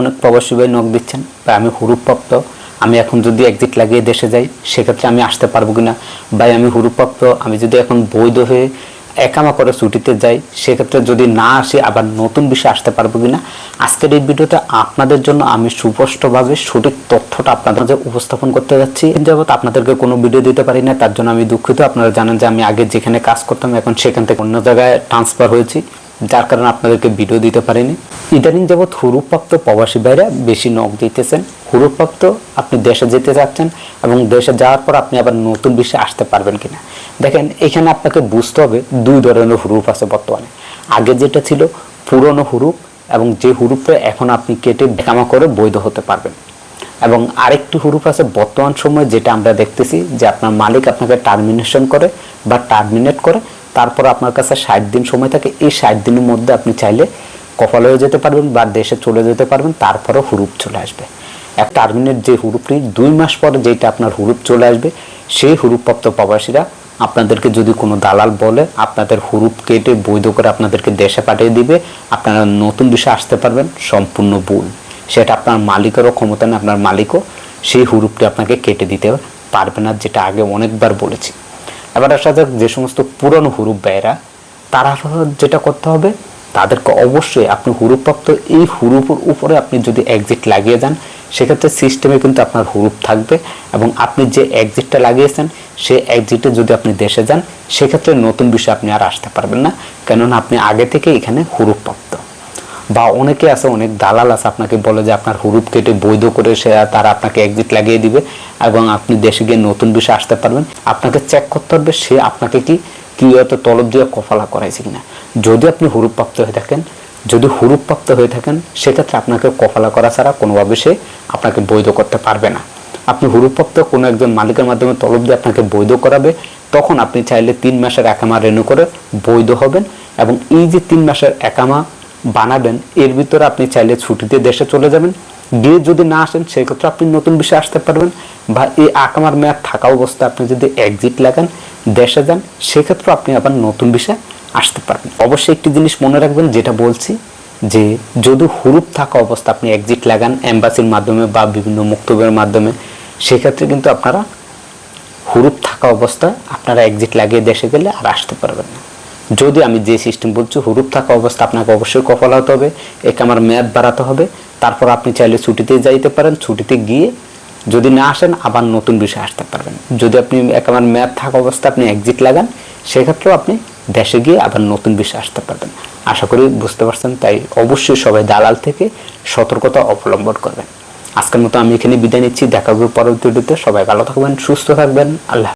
অনেক প্রবাসী ভাই নখ দিচ্ছেন বা আমি হুরুপ্রাপ্ত, আমি এখন যদি এক্সিট লাগিয়ে দেশে যাই, সেক্ষেত্রে আমি আসতে পারব কিনা? ভাই, আমি হুরুপ্রাপ্ত, আমি যদি এখন বৈধ হয়ে একামা করে ছুটিতে যাই, সেক্ষেত্রে যদি না আসি, আবার নতুন বিষয় আসতে পারব কিনা? আজকের এই ভিডিওতে আপনাদের জন্য আমি সুস্পষ্টভাবে সঠিক তথ্যটা আপনাদের মাঝে উপস্থাপন করতে যাচ্ছি। যাবত আপনাদেরকে কোনো ভিডিও দিতে পারি না, তার জন্য আমি দুঃখিত। আপনারা জানেন যে আমি আগে যেখানে কাজ করতাম, এখন সেখান থেকে অন্য জায়গায় ট্রান্সফার হয়েছি। যার কারণে আপনাদেরকে ভিডিও দিতে পারিনি। ইদানিং যাবৎ হুরুপ্রাপ্ত প্রবাসী ভাইরা বেশি নখ দিতেছেন। হুরুপ্রাপ্ত, আপনি দেশে যেতে চাচ্ছেন এবং দেশে যাওয়ার পর আপনি আবার নতুন বিষয়ে আসতে পারবেন কিনা। দেখেন, এখানে আপনাকে বুঝতে হবে দুই ধরনের হুরুপ আছে বর্তমানে। আগে যেটা ছিল পুরনো হুরুপ এবং যে হুরুপে এখন আপনি কেটে বেকামা করে বৈধ হতে পারবেন। এবং আরেকটি হুরুপ আছে বর্তমান সময়ে যেটা আমরা দেখতেছি যে আপনার মালিক আপনাকে টার্মিনেশন করে বা টার্মিনেট করে তারপর আপনার কাছে ষাট দিন সময় থাকে, এই ষাট দিনের মধ্যে আপনি চাইলে কপাল হয়ে যেতে পারবেন বা দেশে চলে যেতে পারবেন তারপরে হুরুপ চলে আসবে। এক টার্মিনেট যে হুরুপটি দুই মাস পরে যেটা আপনার হুরুপ চলে আসবে, সেই হুরুপপ্রাপ্ত প্রবাসীরা আপনাদেরকে যদি কোনো দালাল বলে, আপনাদের হুরুপ কেটে বৈধ করে আপনাদেরকে দেশে পাঠিয়ে দিবে, আপনারা নতুন বিষয়ে আসতে পারবেন, সম্পূর্ণ ভুল। সেটা আপনার মালিকেরও ক্ষমতা নেই, আপনার মালিকও সেই হুরুপটি আপনাকে কেটে দিতে পারবে না, যেটা আগে অনেকবার বলেছি। এবার আসা যাক যে সমস্ত পুরনো হুরুপ ব্যয়রা তারা যেটা করতে হবে, তাদেরকে অবশ্যই আপনি হুরুপ্রাপ্ত এই হুরুপের উপরে আপনি যদি এক্সিট লাগিয়ে যান, সেক্ষেত্রে সিস্টেমে কিন্তু আপনার হুরুপ থাকবে এবং আপনি যে এক্সিটটা লাগিয়েছেন, সেই এক্সিটে যদি আপনি দেশে যান, সেক্ষেত্রে নতুন বিষয় আপনি আর আসতে পারবেন না। কেননা আপনি আগে থেকে এখানে হুরুপ্রাপ্ত বা অনেকে আছে, অনেক দালাল আছে আপনাকে বলে যে আপনার হুরুপ কেটে বৈধ করে সে তারা আপনাকে এক্সিট লাগিয়ে দিবে এবং আপনি দেশে গিয়ে নতুন বিষয় আসতে পারবেন। আপনাকে চেক করতে হবে সে আপনাকে কি কি হয়তো তলব দিয়ে কফালা করাইছে কিনা। যদি আপনি হুরুপ্রাপ্ত হয়ে থাকেন, যদি হুরুপ্রাপ্ত হয়ে থাকেন, সেক্ষেত্রে আপনাকে কফালা করা ছাড়া কোনোভাবে সে আপনাকে বৈধ করতে পারবে না। আপনি হুরুপ্রাপ্ত কোনো একজন মালিকের মাধ্যমে তলব দিয়ে আপনাকে বৈধ করাবে, তখন আপনি চাইলে তিন মাসের একামা রেনু করে বৈধ হবেন এবং এই যে তিন মাসের একামা বানাবেন, এর ভিতরে আপনি চাইলে ছুটিতে দেশে চলে যাবেন। গিয়ে যদি না আসেন, সেক্ষেত্রে আপনি নতুন বিষয়ে আসতে পারবেন। বা এই আকামার মেয়াদ থাকা অবস্থায় আপনি যদি এক্সিট লাগান, দেশে যান, সেক্ষেত্রে আপনি আবার নতুন বিষয়ে আসতে পারবেন। অবশ্যই একটি জিনিস মনে রাখবেন, যেটা বলছি, যে যদি হুরুপ থাকা অবস্থা আপনি এক্সিট লাগান এম্বাসির মাধ্যমে বা বিভিন্ন মুক্তবের মাধ্যমে, সেক্ষেত্রে কিন্তু আপনারা হুরুপ থাকা অবস্থায় আপনারা এক্সিট লাগিয়ে দেশে গেলে আর আসতে পারবেন না। যদি আমি যে সিস্টেম বলছি, হুরুপ থাকা অবস্থা, আপনাকে অবশ্যই কফল হতে হবে, একে আমার মেয়াদ বাড়াতে হবে। তারপর আপনি চাইলে ছুটিতে যাইতে পারেন, ছুটিতে গিয়ে যদি না আসেন, আবার নতুন বিষয় আসতে পারবেন। যদি আপনি একেবারে মেয়াদ থাকা অবস্থা আপনি এক্সিট লাগান, সেক্ষেত্রেও আপনি দেশে গিয়ে আবার নতুন বিষয় আসতে পারবেন। আশা করি বুঝতে পারছেন, তাই অবশ্যই সবাই দালাল থেকে সতর্কতা অবলম্বন করবেন। আজকের মতো আমি এখানে বিদায় নিচ্ছি, দেখা হবে পরবর্তী সবাই ভালো থাকবেন, সুস্থ থাকবেন, আল্লাহ